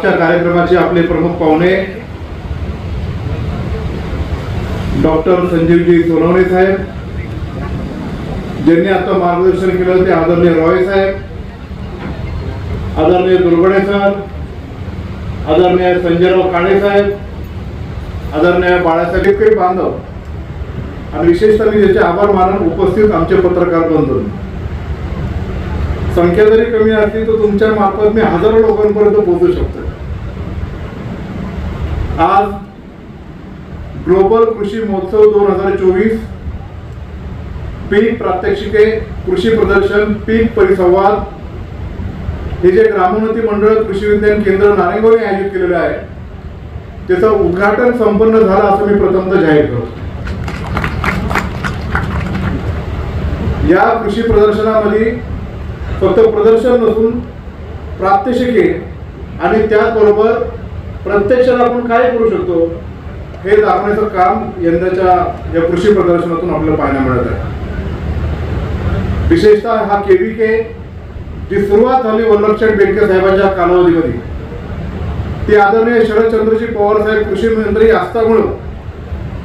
आजच्या कार्यक्रमाचे आपले प्रमुख पाहुणे डॉक्टर संजीवजी सोनवणे साहेब ज्यांनी आता मार्गदर्शन केलं ते आदरणीय रॉय साहेब आदरणीय दुर्गडे सर आदरणीय संजयराव काळे साहेब आदरणीय बाळासाहेब शेतकरी बांधव. आणि विशेषतः मी त्याचे आभार मानून उपस्थित आमचे पत्रकार बंधू. संख्या जरी कमी असली तर तुमच्या मार्फत मी हजारो लोकांपर्यंत पोहोचू शकतो. आज ग्लोबल कृषी महोत्सव दोन हजार चोवीस पीक प्रात्यक्षिके कृषी प्रदर्शन पीक परिसंवाद हे जे ग्रामोन्नती मंडळ कृषी विज्ञान केंद्र नारायणगावने आयोजित केलेलं आहे त्याचं उद्घाटन संपन्न झालं असं मी प्रथमतः जाहीर करतो. या कृषी प्रदर्शनामध्ये फक्त प्रदर्शन नसून प्रात्यक्षिके आणि त्याचबरोबर प्रत्यक्षात आपण काय करू शकतो हे दाखवण्याचं काम यंदाच्या या कृषी प्रदर्शनातून आपल्याला पाहायला मिळत आहे. विशेषतः हा केविके जी सुरुवात झाली वल्लभशेठ बेडके साहेबांच्या कालावधीमध्ये ती आदरणीय शरदचंद्रजी पवार साहेब कृषी मंत्री असल्यामुळं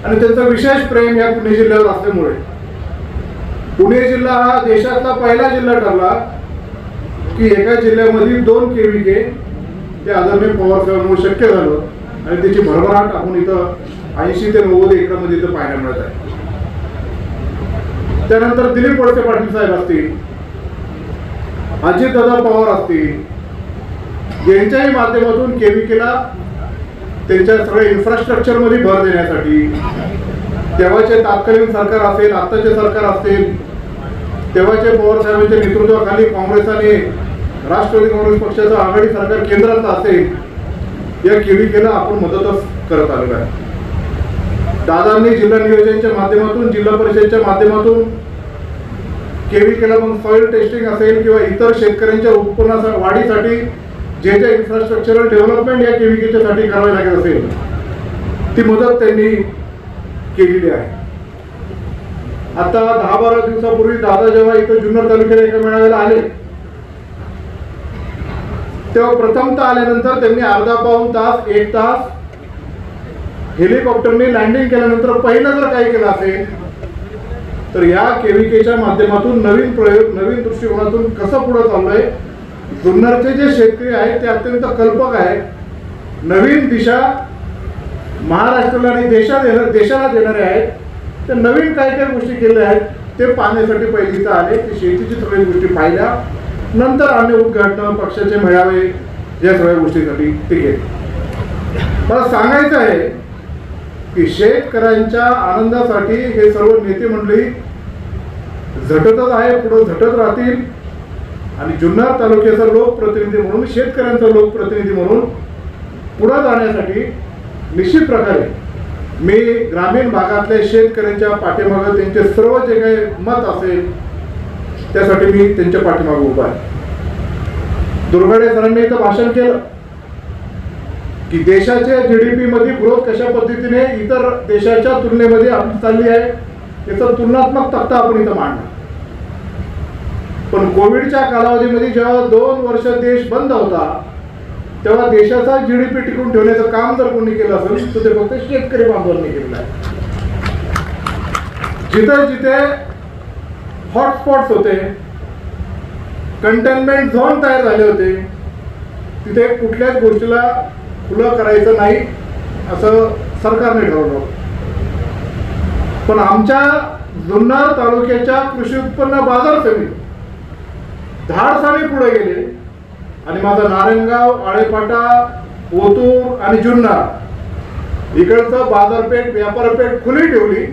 आणि त्यांचं विशेष प्रेम या पुणे जिल्ह्यावर असल्यामुळे पुणे जिल्हा हा देशातला पहिला जिल्हा ठरला. की एका जिल्ह्यामधील दोन केविके ते आदरणीय पवार साहेबांमुळे शक्य झालं आणि त्याची भरभराट आपण इथं ऐंशी ते नव्वद एकरामध्ये इथं पाहायला मिळत आहे. त्यानंतर दिलीप वळसे पाटील साहेब असतील अजितदादा पवार असतील यांच्याही माध्यमातून केविकेला त्यांच्या सगळ्या इन्फ्रास्ट्रक्चरमध्ये भर देण्यासाठी तेव्हाचे तात्कालीन सरकार असेल आत्ताचे सरकार असेल तेव्हाचे पवार साहेबांच्या नेतृत्वाखाली काँग्रेस आणि राष्ट्रवादी काँग्रेस पक्षाचं आघाडी सरकार केंद्रात असेल या केविकेला आपण मदतच करत आलेलो आहे. दादांनी जिल्हा नियोजनच्या माध्यमातून जिल्हा परिषदच्या माध्यमातून केविकेला मग सॉइल टेस्टिंग असेल किंवा इतर शेतकऱ्यांच्या उत्पन्नाच्या वाढीसाठी जे जे इन्फ्रास्ट्रक्चरल डेव्हलपमेंट या केविकेच्या साठी करावे लागत असेल ती मदत त्यांनी केलेली आहे. आता दहा बारा दिवसापूर्वी दादा जेव्हा इथं जुन्नर तालुक्याला एका मेळाव्याला आले तेव्हा प्रथमतः आल्यानंतर त्यांनी अर्धा पाऊन तास एक तास हेलिकॉप्टरने लँडिंग केल्यानंतर पहिलं जर काही केलं असेल तर या केविकेच्या माध्यमातून नवीन प्रयोग नवीन दृष्टिकोनातून कसं पुढे चाललंय जुन्नरचे जे शेतकरी आहेत ते अत्यंत कल्पक आहेत. नवीन दिशा महाराष्ट्राला आणि देशात येणार देशाला देणारे आहेत. ते नवीन काय काय गोष्टी केल्या आहेत ते पाहण्यासाठी पहिली इथं आले ते शेतीची सगळ्या गोष्टी पाहिल्या. नंतर अन्य उद्घाटन पक्षाचे मेळावे या सगळ्या गोष्टीसाठी ते घेत मला सांगायचं आहे की शेतकऱ्यांच्या आनंदासाठी हे सर्व नेते मंडळी झटतच आहे पुढे झटत राहतील. आणि जुन्नर तालुक्याचा लोकप्रतिनिधी म्हणून शेतकऱ्यांचा लोकप्रतिनिधी म्हणून पुढे जाण्यासाठी निश्चित प्रकारे मी ग्रामीण भागातल्या शेतकऱ्यांच्या पाठीमागं त्यांचे सर्व जे काही मत असेल त्यासाठी मी त्यांच्या पाठीमागे उभा आहे. दुर्गाडे सरांनी इथं भाषण केलं की देशाच्या जी जीडीपी मध्ये ग्रोथ कशा पद्धतीने इतर देशाच्या तुलनेमध्ये आपली चालली आहे याचा तुलनात्मक तक्ता आपण इथं मांडला पण कोविडच्या कालावधीमध्ये जेव्हा दोन वर्ष देश बंद होता तेव्हा देशाचा जी डी पी टिकून ठेवण्याचं काम जर कोणी केलं असेल तर ते फक्त शेतकरी बांधवांनी केलेलं आहे. जिथे जिथे हॉटस्पॉट होते. कंटेनमेंट झोन तयार झाले होते. तिथे कुठल्याच गोष्टीला खुलं करायचं नाही असं सरकारने ठरवलं पण आमच्या जुन्नर तालुक्याच्या कृषी उत्पन्न बाजार समिती धाडसाने पुढे गेले. आणि माझा नारायणगाव आळेपाटा ओतूर आणि जुन्नर इकडचं बाजारपेठ व्यापारपेठ खुली ठेवली.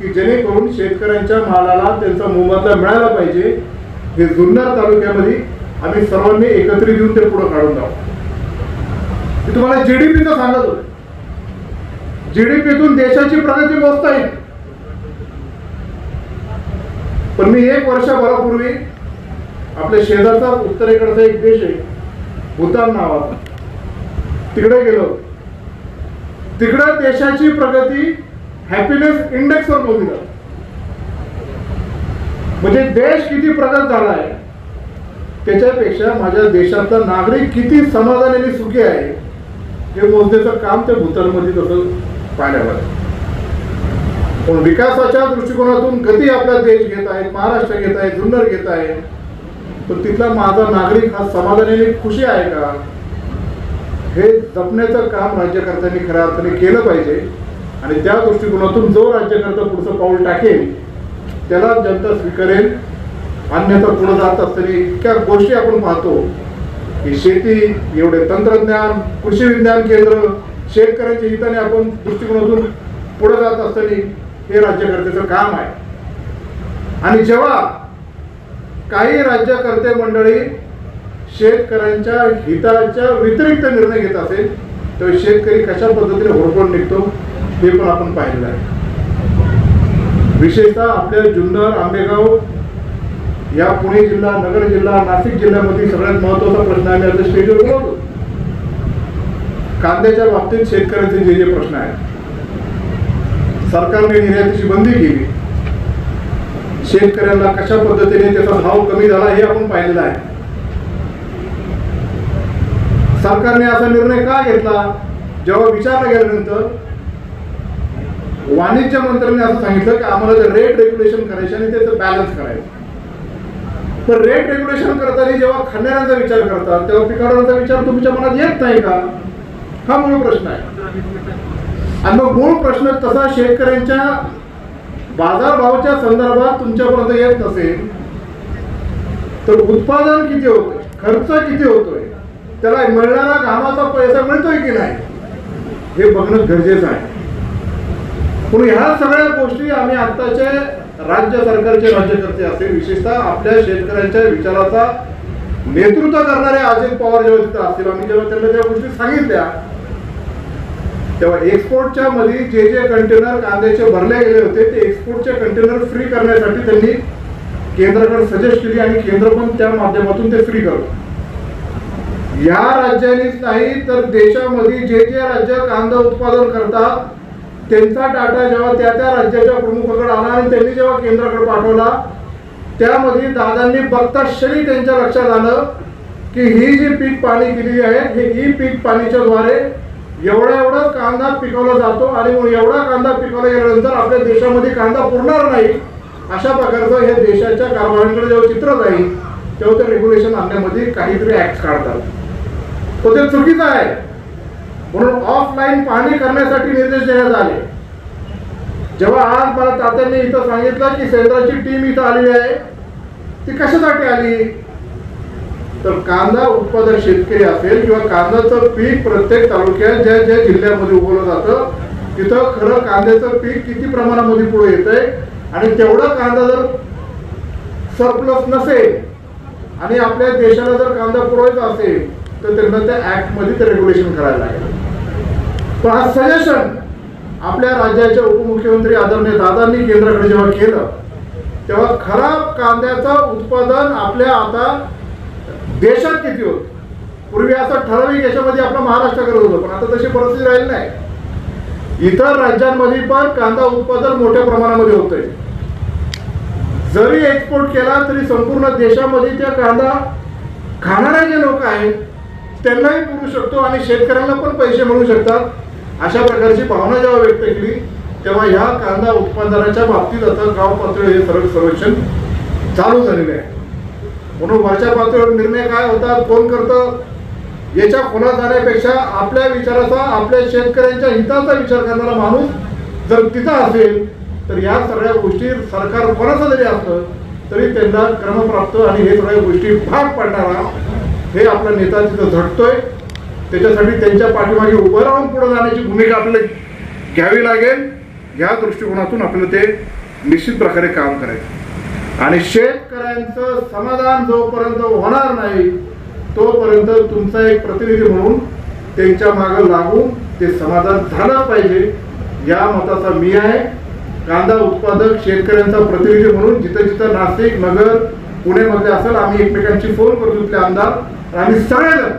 की जेणेकरून शेतकऱ्यांच्या मालाला त्यांचा मोबदला मिळाला पाहिजे. हे जुन्नर तालुक्यामध्ये आम्ही सर्वांनी एकत्रित येऊन ते पुढे काढून जाऊ. मी तुम्हाला जीडीपीचं सांगत होते. जीडीपीतून देशाची प्रगती मोजता येईल पण मी एक वर्षभरापूर्वी आपल्या शेजारचा उत्तरेकडचा एक देश आहे भूतान नावाचा. तिकडे गेलो. तिकडे देशाची प्रगती हॅपीनेस इंडेक्सवर मोजली जाते म्हणजे देश किती प्रगत झाला आहे त्याच्यापेक्षा माझ्या देशातला नागरिक किती समाधानाने सुखी आहे हे मोजण्याचं काम त्या भूतानमध्ये तसं पाहायला पण विकासाच्या दृष्टिकोनातून गती आपला देश घेत आहे महाराष्ट्र घेत आहे जुन्नर घेत आहे पण तिथला माझा नागरिक हा समाधानाने खुशी आहे का? हे जपण्याचं काम राज्यकर्त्यांनी खऱ्या अर्थाने केलं पाहिजे. आणि त्या दृष्टिकोनातून जो राज्यकर्ता पुढचं पाऊल टाकेल त्याला जनता स्वीकारेल. अन्यथा पुढे जात असताना इतक्या गोष्टी आपण पाहतो की शेती एवढे तंत्रज्ञान कृषी विज्ञान केंद्र शेतकऱ्यांच्या हिताने आपण दृष्टिकोनातून पुढे जात असताना हे राज्यकर्त्याचं काम आहे. आणि जेव्हा काही राज्यकर्ते मंडळी शेतकऱ्यांच्या हिताच्या व्यतिरिक्त निर्णय घेत असेल तेव्हा शेतकरी कशा पद्धतीने होरपळून निघतो? ते पण आपण पाहिलेलं आहे. विशेषतः आपल्या जुन्नर आंबेगाव या पुणे जिल्हा नगर जिल्हा नाशिक जिल्ह्यामध्ये सगळ्यात महत्त्वाचा प्रश्न आम्ही आता स्टेजवर बोलवतो कांद्याच्या बाबतीत शेतकऱ्यांचे जे जे प्रश्न आहेत सरकारने निर्यातीची बंदी केली. शेतकऱ्यांना कशा पद्धतीने त्याचा भाव कमी झाला हे आपण पाहिलेलं आहे. सरकारने असा निर्णय का घेतला? जेव्हा विचारला गेल्यानंतर वाणिज्य मंत्र्यांनी असं सांगितलं की आम्हाला ते रेट रेग्युलेशन करायचे आणि त्याचं बॅलन्स करायचं. पण रेट रेग्युलेशन करताना जेव्हा खाणाऱ्यांचा विचार करतात तेव्हा पिकाडांचा विचार तुमच्या मनात येत नाही का? हा मूळ प्रश्न आहे. आणि मग मूळ प्रश्न तसा शेतकऱ्यांच्या बाजारभावाच्या संदर्भात तुमच्यापर्यंत येत नसेल तर उत्पादन किती होतोय खर्च किती होतोय त्याला मिळणारा घामाचा पैसा मिळतोय की नाही हे बघणं गरजेचं आहे. पण ह्या सगळ्या गोष्टी आम्ही आत्ताचे राज्य सरकारचे राज्यकर्ते असेल विशेषतः आपल्या शेतकऱ्यांच्या विचाराचा नेतृत्व करणारे अजित पवार जेव्हा तिथं असतील आम्ही जेव्हा त्यांना त्या गोष्टी सांगितल्या तेव्हा एक्सपोर्टच्या मध्ये जे जे कंटेनर कांद्याचे भरले गेले होते ते एक्सपोर्टचे कंटेनर फ्री करण्यासाठी त्यांनी केंद्राकडे सजेस्ट केली आणि केंद्र पण त्या माध्यमातून ते फ्री करतो या राज्यांनीच नाही तर देशामध्ये जे जे राज्य कांदा उत्पादन करतात त्यांचा डाटा जेव्हा त्या त्या राज्याच्या प्रमुखाकडे आला आणि त्यांनी जेव्हा केंद्राकडे पाठवला त्यामध्ये दादांनी बघता क्षणी त्यांच्या लक्षात आलं की ही जी पीक पाणी केलेली आहे हे ही पीक पाणीच्या द्वारे एवढा एवढा कांदा पिकवला जातो आणि मग एवढा कांदा पिकवला गेल्यानंतर आपल्या देशामध्ये कांदा पुरणार नाही अशा प्रकारचं हे देशाच्या कारभारांकडे जेव्हा चित्र जाईल तेव्हा ते रेग्युलेशन आणण्यामध्ये काहीतरी ऍक्ट काढतात. तो ते चुकीचं आहे. म्हणून ऑफलाईन पाहणी करण्यासाठी निर्देश देण्यात आले. जेव्हा आज मला तात्यांनी इथं सांगितलं की सेंद्राची टीम इथं आलेली आहे ती कशासाठी आली? तर कांदा उत्पादक शेतकरी असेल किंवा कांद्याचं पीक प्रत्येक तालुक्यात ज्या ज्या जिल्ह्यामध्ये उगवलं जातं तिथं खरं कांद्याचं पीक किती प्रमाणामध्ये पुढे येत आहे आणि तेवढा कांदा जर सरप्लस नसेल आणि आपल्या देशाला जर कांदा पुरवायचा असेल तर त्यांना त्या ऍक्टमध्ये ते रेग्युलेशन करायला लागेल. पण हा सजेशन आपल्या राज्याचे उपमुख्यमंत्री आदरणीय दादांनी केंद्राकडे जेव्हा केलं तेव्हा खराब कांद्याचं उत्पादन आपल्या आता देशात किती होत? पूर्वी असं ठराविक याच्यामध्ये आपलं महाराष्ट्र करत होतं पण आता तशी परिस्थिती राहिली नाही. इतर राज्यांमध्ये पण कांदा उत्पादन मोठ्या प्रमाणामध्ये होतंय. जरी एक्सपोर्ट केला तरी संपूर्ण देशामध्ये त्या कांदा खाणारे जे लोक आहेत त्यांनाही पुरू शकतो आणि शेतकऱ्यांना पण पैसे मिळू शकतात. अशा प्रकारची भावना जेव्हा व्यक्त केली तेव्हा ह्या कांदा उत्पादनाच्या बाबतीत आता गाव पातळी हे सर्व सर्वेक्षण चालू झालेले आहे. म्हणून वरच्या पातळीवर निर्णय काय होतात कोण करतं याच्या खोला जाण्यापेक्षा आपल्या विचाराचा आपल्या शेतकऱ्यांच्या हिताचा विचार करणारा माणूस जर तिथं असेल तर या सगळ्या गोष्टी सरकार कोणाचं जरी असलं तरी त्यांना क्रमप्राप्त आणि हे सगळ्या गोष्टी भाग पडणारा हे आपला नेता तिथं झटतोय. त्याच्यासाठी त्यांच्या पाठीमागे उभं राहून पुढे जाण्याची भूमिका आपल्याला घ्यावी लागेल. या दृष्टिकोनातून आपल्याला ते निश्चित प्रकारे काम करायचं आणि शेतकऱ्यांचं समाधान जोपर्यंत होणार नाही तोपर्यंत तुमचा एक प्रतिनिधी म्हणून त्यांच्या मागं लागून ते समाधान झालं पाहिजे. या मताचा मी आहे. कांदा उत्पादक शेतकऱ्यांचा प्रतिनिधी म्हणून जिथं जिथं नाशिक नगर पुण्यामध्ये असेल आम्ही एकमेकांची फोन करतो तिथले आमदार. आणि आम्ही सगळेजण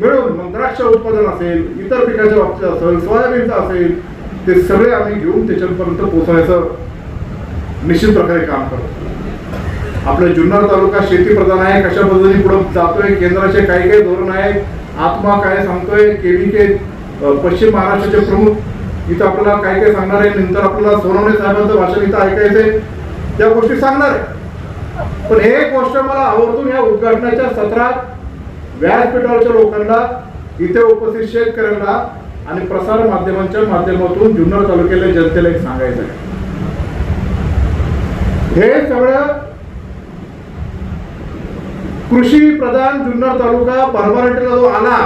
मिळून मग द्राक्ष उत्पादन असेल इतर पिकाच्या बाबतीत असेल सोयाबीनचं असेल ते सगळे आम्ही घेऊन त्याच्यापर्यंत पोहोचण्याचं निश्चित प्रकारे काम करतो. आपला जुन्नर तालुका शेती प्रधान आहे कशा पद्धतीने पुढे जातोय केंद्राचे काही काही धोरण आहेत आत्मा काय सांगतोय केव्हीके पश्चिम महाराष्ट्राचे प्रमुख इथं आपल्याला काय काय सांगणार आहे नंतर आपल्याला सोनवणे साहेबांचं भाषण इथं ऐकायचंय त्या गोष्टी सांगणार आहे. पण हे गोष्ट मला आवर्जून या उद्घाटनाच्या सत्रात व्यासपीठावरच्या लोकांना इथे उपस्थित शेतकऱ्यांना आणि प्रसार माध्यमांच्या माध्यमातून जुन्नर तालुक्याला जनतेला एक सांगायचं आहे. हे सगळं कृषी प्रधान जुन्नर तालुका भरभराटीला जो आला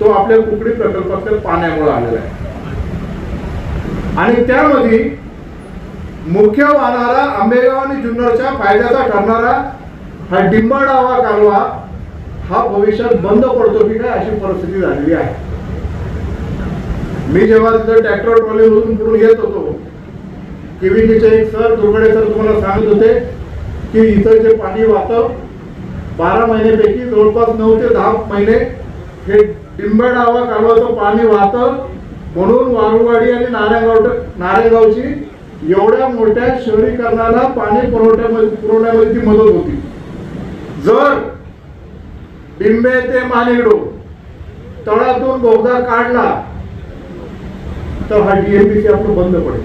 तो आपल्या कुकडी प्रकल्पातील पाण्यामुळे आलेला आहे. आणि त्यामध्ये मुख्य वाहणारा आंबेगाव आणि जुन्नरच्या फायद्याचा ठरणारा हा डिंबाडावा कालवा हा भविष्यात बंद पडतो की काय अशी परिस्थिती झालेली आहे. मी जेव्हा तिथं ट्रॅक्टर ट्रॉलीमधून पुढून येत होतो केव्हीकेचे एक सर दुर्गडे सर तुम्हाला सांगत होते की इथं जे पाणी वाहतं बारा महिन्यापैकी जवळपास नऊ ते दहा महिने हे डिंबडावा कालवाचं पाणी वाहतं. म्हणून वारुवाडी आणि नारायणगाव नारायणगावची एवढ्या मोठ्या शहरीकरणाला पाणी पुरवठ्यामध्ये पुरवण्यामध्ये ती मदत होती. जर बिंबे ते मानिगडो तळातून बोगदा काढला तर हा डीएमपीसी आपण बंद पडेल.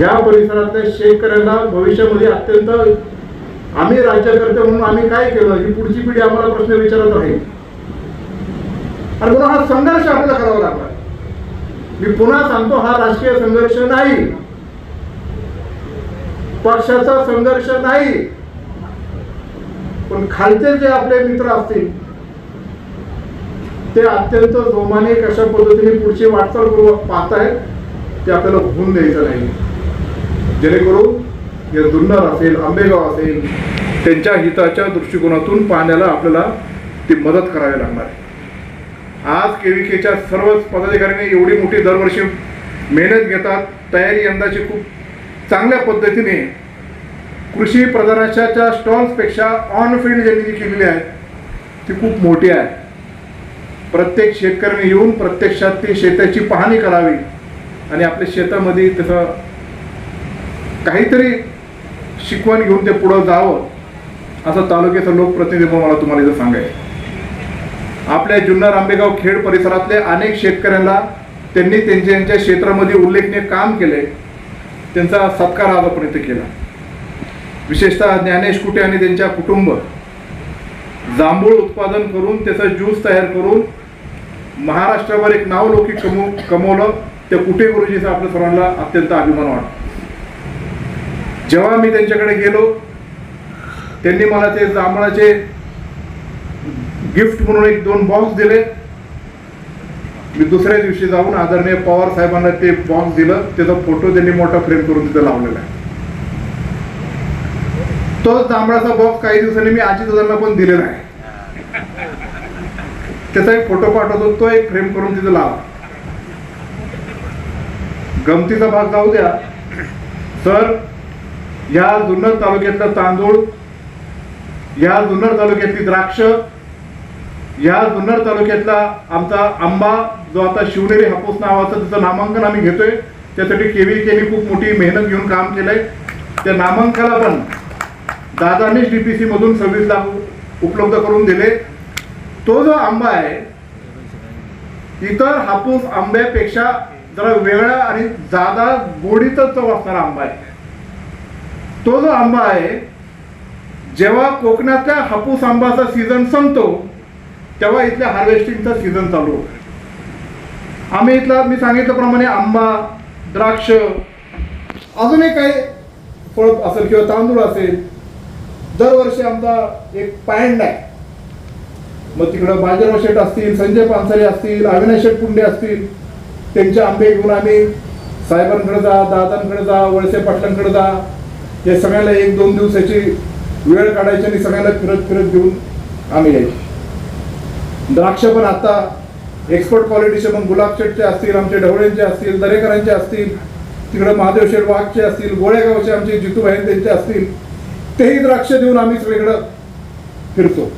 या परिसरातल्या शेतकऱ्यांना भविष्यामध्ये अत्यंत आम्ही राज्यकर्ते म्हणून आम्ही काय केलं ही पुढची पिढी आम्हाला प्रश्न विचारत राहील. आणि पुन्हा हा संघर्ष आपल्याला करावा लागला. मी पुन्हा सांगतो हा राजकीय संघर्ष नाही. पक्षाचा संघर्ष नाही. पण खालचे जे आपले मित्र असतील ते अत्यंत जोमाने कशा पद्धतीने पुढची वाटचाल करू पाहतायत ते आपल्याला होऊन द्यायचं नाही. जेणेकरून या जुन्नर असेल आंबेगाव असेल त्यांच्या हिताच्या दृष्टिकोनातून पाहण्याला आपल्याला ती मदत करावी लागणार आहे. आज केविकेच्या सर्वच पदाधिकाऱ्यांनी एवढी मोठी दरवर्षी मेहनत घेतात तयारी यंदाची खूप चांगल्या पद्धतीने कृषी प्रदर्शनाच्या स्टॉल्सपेक्षा ऑन फील्ड ज्यांनी जी केलेली आहे ती खूप मोठी आहे. प्रत्येक शेतकऱ्याने येऊन प्रत्यक्षात ती शेताची पाहणी करावी आणि आपल्या शेतामध्ये त्याचं काहीतरी शिकवण घेऊन ते पुढं जावं असं तालुक्याचं लोकप्रतिनिधी मला तुम्हाला इथं सांगायचं आपल्या जुन्नर आंबेगाव खेड परिसरातले अनेक शेतकऱ्यांना त्यांनी त्यांच्या यांच्या क्षेत्रामध्ये उल्लेखनीय काम केले. त्यांचा सत्कार आजपर्यंत केला. विशेषतः ज्ञानेश कुटे आणि त्यांच्या कुटुंब जांभूळ उत्पादन करून त्याचा ज्यूस तयार करून महाराष्ट्रावर एक नावलौकिक कमव कमवलं त्या कुटे गुरुजीचा आपल्या सर्वांना अत्यंत अभिमान वाटतो. जेव्हा मी त्यांच्याकडे गेलो त्यांनी मला ते जांभळाचे गिफ्ट म्हणून एक दोन बॉक्स दिले. मी दुसऱ्या दिवशी जाऊन आदरणीय पवार साहेबांना ते बॉक्स दिलं. त्याचा फोटो त्यांनी मोठा फ्रेम करून तिथं लावलेला आहे. तोच जांभळाचा बॉक्स काही दिवसांनी मी आजी दादांना पण दिलेला आहे. त्याचा एक फोटो पाठवतो तो एक फ्रेम करून तिथं लावा. गमतीचा भाग जाऊ द्या. तर या जुन्नर तालुक्यातला तांदूळ या जुन्नर तालुक्यातली द्राक्ष या जुन्नर तालुक्यातला आमचा आंबा जो आता शिवनेरी हापूस नावाचं त्याचं नामांकन आम्ही घेतोय. त्यासाठी केवी केली खूप मोठी मेहनत घेऊन काम केलंय. त्या नामांकनाला पण दादानीच डीपीसी मधून सव्वीस लाख उपलब्ध करून दिले. तो जो आंबा आहे इतर हापूस आंब्यापेक्षा जरा वेगळा आणि जादा गोडीचा चव असणारा आंबा आहे. तो जो आंबा आहे जेव्हा कोकणातल्या हापूस आंबाचा सीझन संपतो तेव्हा इथल्या हार्वेस्टिंगचा सीझन चालू होतो. आम्ही इथला मी सांगितल्याप्रमाणे आंबा द्राक्ष अजूनही काही फळ असेल किंवा तांदूळ असेल दरवर्षी आमचा एक पॅन्ड आहे मग तिकडं बाजीराव शेठ असतील संजय पानसरे असतील अविनाश शेठ पुंडे असतील त्यांचे आंबे घेऊन आम्ही साहेबांकडे जा दादांकडे जा वळसे पाटलांकडे जा. हे सगळ्याला एक दोन दिवसाची वेळ काढायची आणि सगळ्यांना फिरत फिरत घेऊन आम्ही यायचो. द्राक्ष पण आता एक्सपर्ट क्वालिटीचे मग गुलाब शेठचे असतील आमचे ढवळेंचे असतील दरेकरांचे असतील तिकडे महादेव शेठ वाघचे असतील गोळेगावचे आमचे जितूभाई त्यांचे असतील तेही द्राक्ष देऊन आम्हीच वेगळं फिरतो.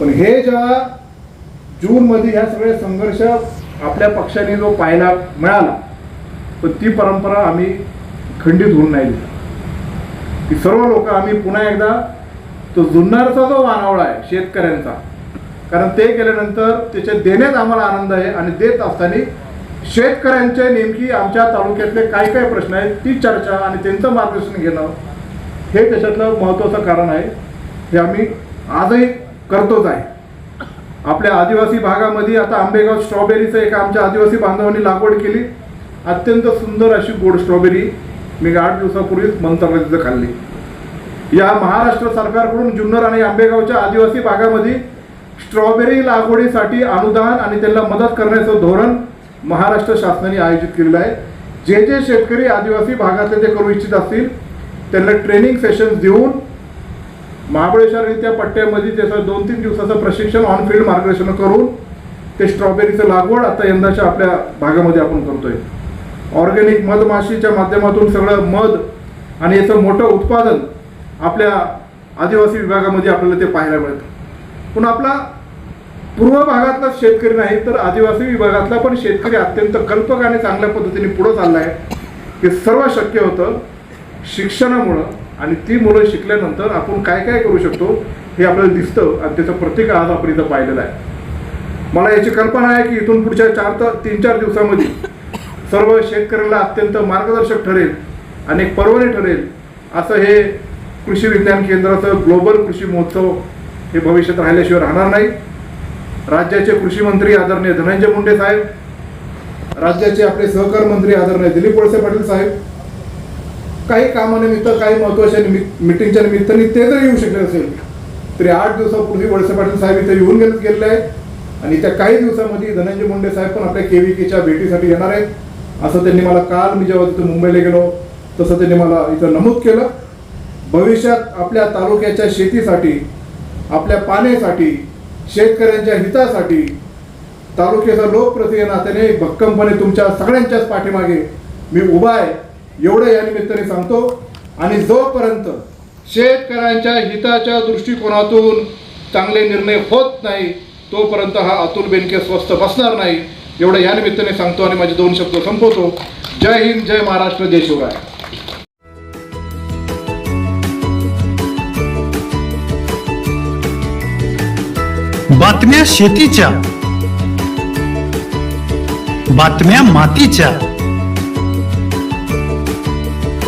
पण हे ज्या जूनमध्ये ह्या सगळे संघर्ष आपल्या पक्षाने जो पाहायला मिळाला पण ती परंपरा आम्ही खंडित होऊन नाही की सर्व लोक आम्ही पुन्हा एकदा तो जुन्नरचा जो वानावळा आहे शेतकऱ्यांचा कारण ते केल्यानंतर त्याचे देण्यात आम्हाला आनंद आहे आणि देत असताना शेतकऱ्यांचे नेमकी आमच्या तालुक्यातले काय काय प्रश्न आहेत ती चर्चा आणि त्यांचं मार्गदर्शन घेणं हे त्याच्यातलं महत्त्वाचं कारण आहे हे आम्ही आजही करतोच आहे. आपल्या आदिवासी भागामध्ये आता आंबेगाव स्ट्रॉबेरीचं एका आमच्या आदिवासी बांधवांनी लागवड केली. अत्यंत सुंदर अशी गोड स्ट्रॉबेरी मी आठ दिवसापूर्वीच मंत्रालयाचं खाल्ली. या महाराष्ट्र सरकारकडून जुन्नर आणि आंबेगावच्या आदिवासी भागामध्ये स्ट्रॉबेरी लागवडीसाठी अनुदान आणि त्यांना मदत करण्याचं धोरण महाराष्ट्र शासनाने आयोजित केलेलं आहे. जे जे शेतकरी आदिवासी भागातले ते करू इच्छित असतील त्यांना ट्रेनिंग सेशन्स देऊन महाबळेश्वर आणि त्या पट्ट्यामध्ये त्याचं दोन तीन दिवसाचं प्रशिक्षण ऑन फील्ड मार्गदर्शन करून ते स्ट्रॉबेरीचं लागवड आता यंदाच्या आपल्या भागामध्ये आपण करतोय. ऑर्गॅनिक मधमाशीच्या माध्यमातून सगळं मध आणि याचं मोठं उत्पादन आपल्या आदिवासी विभागामध्ये आपल्याला ते पाहायला मिळतं. पण आपला पूर्व भागातलाच शेतकरी नाही तर आदिवासी विभागातला पण शेतकरी अत्यंत कल्पक आणि चांगल्या पद्धतीने पुढं चालला आहे हे सर्व शक्य होतं. शिक्षणामुळं आणि ती मुलं शिकल्यानंतर आपण काय काय करू शकतो हे आपल्याला दिसतं आणि त्याचं प्रत्येक आज आपण इथं पाहिलेलं आहे. मला याची कल्पना आहे की इथून पुढच्या चार तर तीन चार दिवसामध्ये सर्व शेतकऱ्यांना अत्यंत मार्गदर्शक ठरेल आणि पर्वणी ठरेल असं हे कृषी विज्ञान केंद्राचं ग्लोबल कृषी महोत्सव हे भविष्यात राहिल्याशिवाय राहणार नाही. राज्याचे कृषी मंत्री आदरणीय धनंजय मुंडे साहेब राज्याचे आपले सहकार मंत्री आदरणीय दिलीप वळसे पाटील साहेब काही कामानिमित्त काही महत्त्वाच्या निमित्त मिटिंगच्या निमित्ताने ते जर येऊ शकले असेल. तरी आठ दिवसापूर्वी वळसे पाटील साहेब इथे येऊन गेले गेलेले आहेत. आणि त्या काही दिवसामध्ये धनंजय मुंडे साहेब पण आपल्या केव्हीकेच्या भेटीसाठी येणार आहेत. असं त्यांनी मला काल मी जेव्हा तिथं मुंबईला गेलो तसं त्यांनी मला इथं नमूद केलं. भविष्यात आपल्या तालुक्याच्या शेतीसाठी आपल्या पाण्यासाठी शेतकऱ्यांच्या हितासाठी तालुक्याचा लोकप्रतिनिधी नात्याने भक्कमपणे तुमच्या सगळ्यांच्याच पाठीमागे मी उभा आहे. एवढं या निमित्ताने सांगतो. आणि जोपर्यंत शेतकऱ्यांच्या हिताच्या दृष्टिकोनातून चांगले निर्णय होत नाही तोपर्यंत हा अतुल बेनके स्वस्थ बसणार नाही एवढं या निमित्ताने सांगतो आणि माझे दोन शब्द संपवतो. जय हिंद जय महाराष्ट्र जय शिवराय. बातम्या शेतीच्या बातम्या मातीच्या.